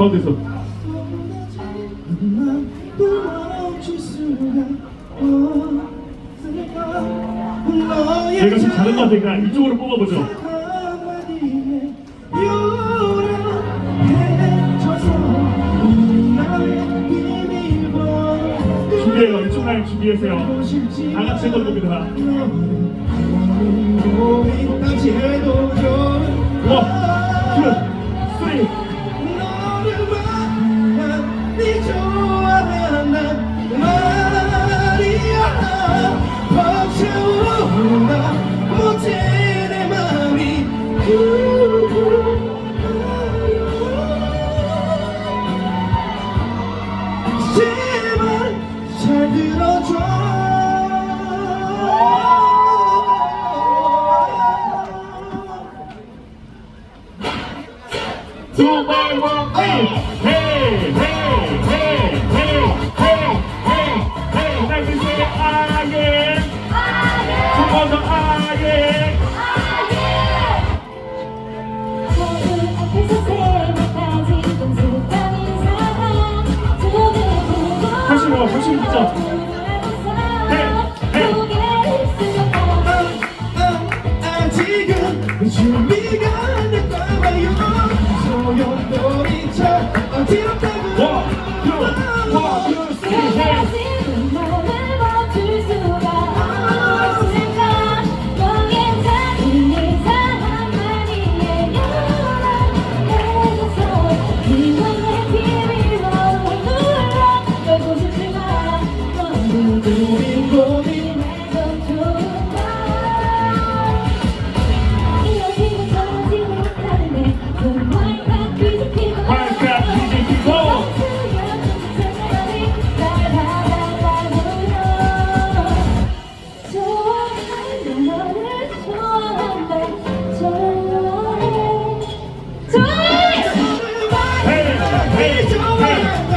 가운데서. 얘가 좀 다른 것 같으니까 이쪽으로 뽑아보죠. 준비해요. 이쪽 라인 준비하세요. 다 같이 해볼 겁니다 제발 잘 들어줘. 에이 헤이 헤이 아, 92점. 준비가 안 됐나 봐요 소용돌이처럼 어지럽다 우린 고민 좋아해 좋아해